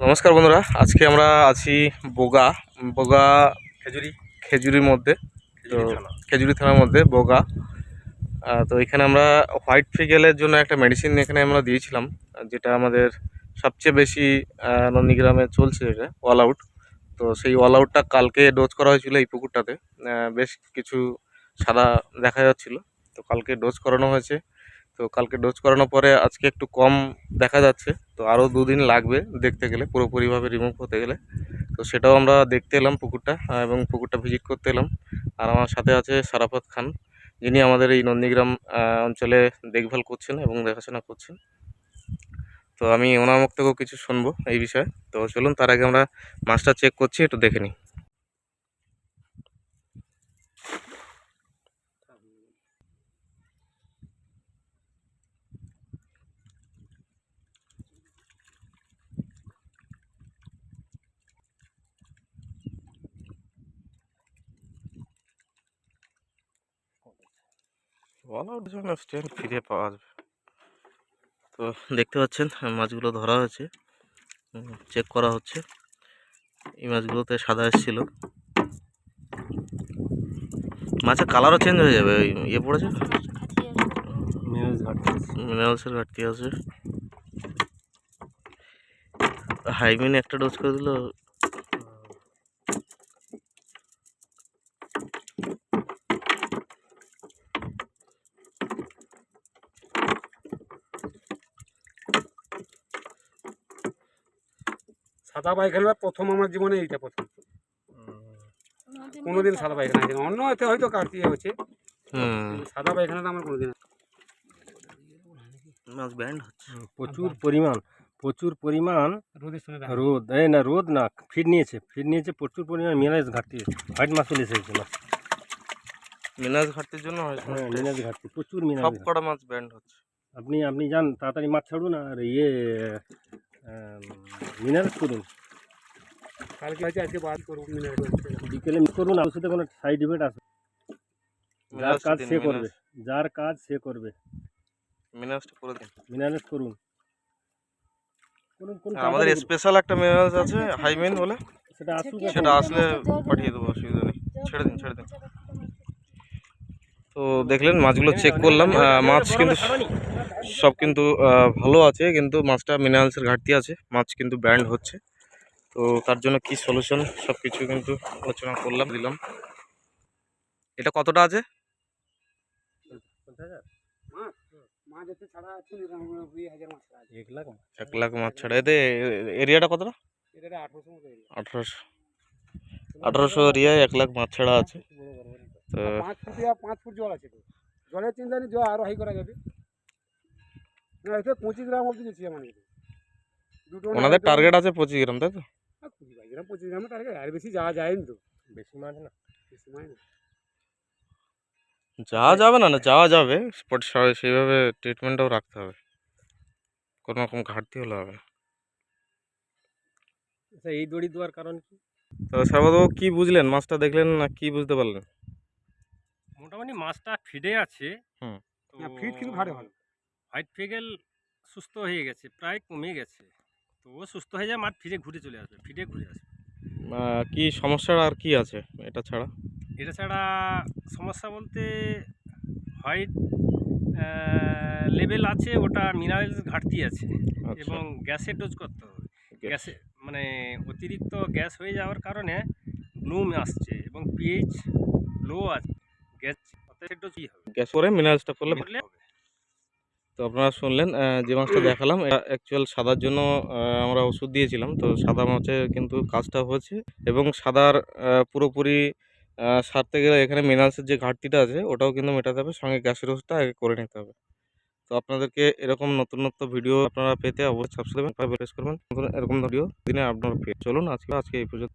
নমস্কার বন্ধুরা আজকে আমরা আছি বোগা বোগা খেজুরি খেজুরির মধ্যে তো খেজুরি থানার মধ্যে বোগা। তো এখানে আমরা হোয়াইট ফিগেলের জন্য একটা মেডিসিন এখানে আমরা দিয়েছিলাম যেটা আমাদের সবচেয়ে বেশি নন্দীগ্রামে চলছে এটা অল আউট তো সেই অল আউটটা কালকে ডোজ করা হয়েছিল এই পুকুরটাতে বেশ কিছু সাদা দেখা যাচ্ছিল। তো কালকে ডোজ করানো হয়েছে। তো কালকে ডোজ করানোর পরে আজকে একটু কম দেখা যাচ্ছে, তো আরও দুদিন লাগবে দেখতে গেলে, পুরোপুরিভাবে রিমুভ হতে গেলে। তো সেটাও আমরা দেখতে এলাম পুকুরটা এবং পুকুরটা ভিজিট করতে এলাম। আর আমার সাথে আছে সারাফত খান, যিনি আমাদের এই নন্দীগ্রাম অঞ্চলে দেখভাল করছেন এবং দেখাশোনা করছেন। তো আমি ওনার মুখ থেকেও কিছু শুনব এই বিষয়ে। তো চলুন, তার আগে আমরা মাছটা চেক করছি, একটু দেখে নিই। অল আউট যখন স্টেল ফিরে পাওয়া যাবে। তো দেখতে পাচ্ছেন মাছগুলো ধরা হয়েছে। চেক করা হচ্ছে। এই মাছগুলোতে সাদা এসেছিল। মাছের কালারও চেঞ্জ হয়ে যাবে ওই ইয়ে পড়েছে মিনারেলসের ঘাটতি আছে। হাইমিন একটা ডোজ করে দিল সাদা পায়খানা প্রথম আমার জীবনে এইটা প্রথম কোনোদিন সাদা পায়খানা হয়নি। অন্য এতে হয়তো কাটিয়ে হচ্ছে সাদা পায়খানাটা আমার কোনোদিন মাছ ব্যান্ড হচ্ছে। প্রচুর পরিমাণ প্রচুর পরিমাণ রোদ এই না রোদ না ফিড নিয়েছে ফিড নিয়েছে প্রচুর পরিমাণ মিনারেলস ঘাটতি হোয়াইট মাছ চলে এসেছে মাছ মিনারেলস ঘাটতির জন্য হ্যাঁ মিনারেলস ঘাটতি প্রচুর সব মিনারেলস কটা মাছ ব্যান্ড হচ্ছে। আপনি আপনি যান তাড়াতাড়ি মাছ ছাড়ুন আর ইয়ে মিনারেলস করুন কালকে হচ্ছে আজকে বাদ করব মিনারেল বিকেলে করুন আর ওষুধে কোনো সাইড ইফেক্ট আসবে যার কাজ সে করবে যার কাজ সে করবে। মিনারেলসটা করে দিন। মিনারেলস করুন। আর আমাদের স্পেশাল একটা মিনারেলস আছে হাইমিন বলে। সেটা আসুক সেটা আসলে পাঠিয়ে দেবো অসুবিধা নেই। ছেড়ে দিন ছেড়ে দিন। তো দেখলেন মাছগুলো চেক করলাম। মাছ কিন্তু সব কিন্তু ভালো আছে কিন্তু মাছটা মিনারেলসের ঘাটতি আছে। মাছ কিন্তু ব্যান্ড হচ্ছে। তো তার জন্য কি সলিউশন সব কিছু কিন্তু আলোচনা করলাম দিলাম। এটা কতটা আছে? এক লাখ এক লাখ মাছ ছাড়া। এতে এরিয়াটা কতটা? আঠারোশো। আঠারোশো আঠারোশো এরিয়ায় এক লাখ মাছ ছাড়া আছে। তো পাঁচ ফুট পাঁচ ফুট জল আছে তো। জলের চিন্তা নেই জল আরও হাই করা যাবে। পঁচিশ গ্রাম অব্দি গেছি আমার দুটো না ওনাদের টার্গেট আছে পঁচিশ গ্রাম তাই তো? কুড়ি বাইশ গ্রাম পঁচিশ গ্রামের টার্গেট আর বেশি যাওয়া যায়নি তো। বেশি মাছ না। বেশি মাছ না। যাওয়া যাবে না না যাওয়া যাবে বাট সেইভাবে ট্রিটমেন্টটাও রাখতে হবে। কোনো রকম ঘাটতি হলে হবে না। আচ্ছা এই দড়ি দেওয়ার কারণ কি? তো সর্বদাও কি বুঝলেন? মাছটা দেখলেন না কি বুঝতে পারলেন? মোটামুটি মাছটা ফিডে আছে। হুম। ফিট কিন্তু ভালো ভালো। হোয়াইট ফিগেল সুস্থ হয়ে গেছে প্রায় কমে গেছে। তো ও সুস্থ হয়ে যায় মাছ ফিরে ঘুরে চলে আসবে ফিরে ঘুরে আসবে। কি সমস্যা আর কি আছে এটা ছাড়া? এটা ছাড়া সমস্যা বলতে হোয়াইট লেভেল আছে ওটা মিনারেলস ঘাটতি আছে আচ্ছা। এবং গ্যাসের ডোজ করতে হবে। গ্যাসে। মানে অতিরিক্ত গ্যাস হয়ে যাওয়ার কারণে ব্লুম আসছে এবং পিএইচ লো আছে গ্যাস অতিরিক্ত কী হবে। গ্যাস করে মিনারেলসটা করলে করলে। তো আপনারা শুনলেন যে মাছটা দেখালাম অ্যাকচুয়াল সাদার জন্য আমরা ওষুধ দিয়েছিলাম। তো সাদা মাছে কিন্তু কাজটা হয়েছে এবং সাদার পুরোপুরি সারতে গেলে এখানে মিনারেলসের যে ঘাটতিটা আছে, ওটাও কিন্তু মেটাতে হবে। সঙ্গে গ্যাসের ওষুধটা আগে করে নিতে হবে। তো আপনাদেরকে এরকম নতুন নতুন ভিডিও আপনারা পেতে অবশ্যই সাবস্ক্রাইব করবেন এরকম ভিডিও দিনে আপনারা চলুন আজকে আজকে এই পর্যন্ত